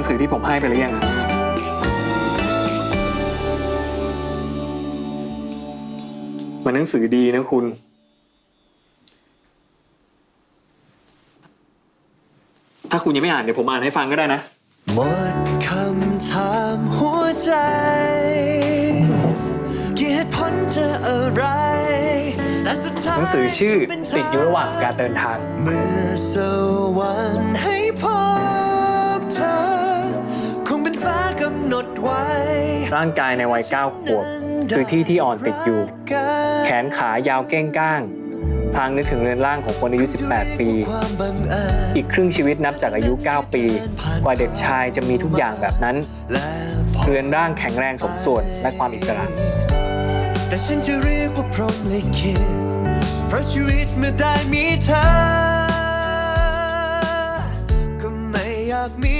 นังสือที่ผมให้ไปหรือยังอะมันหนังสือดีนะคุณ ถ้าคุณยังไม่อ่านเดี๋ยวผมอ่านให้ฟังก็ได้นะ หมดคำถามหัวใจเหตุผลเธออะไรแต่สุดท้ายหนังสือชื่อเป็นติดอยู่ระหว่างการเดินทาง เมื่อสวรรค์ ร่างกายในวัยเก้าขวบคือที่ที่อ่อนติดอยู่ แขนขายาวเก้งก้าง พลางนึกถึงเรือนร่างของคนอายุ 18 ปี อีกครึ่งชีวิตนับจากอายุ 9 ปี กว่าเด็กชายจะมีทุกอย่างแบบนั้น เรือนร่างแข็งแรงสมส่วนและความอิสระ แต่ฉันจะเรียกว่าพร้อมเลยคิดเพราะชีวิตเมื่อได้มีเธอ ก็ไม่อยากมี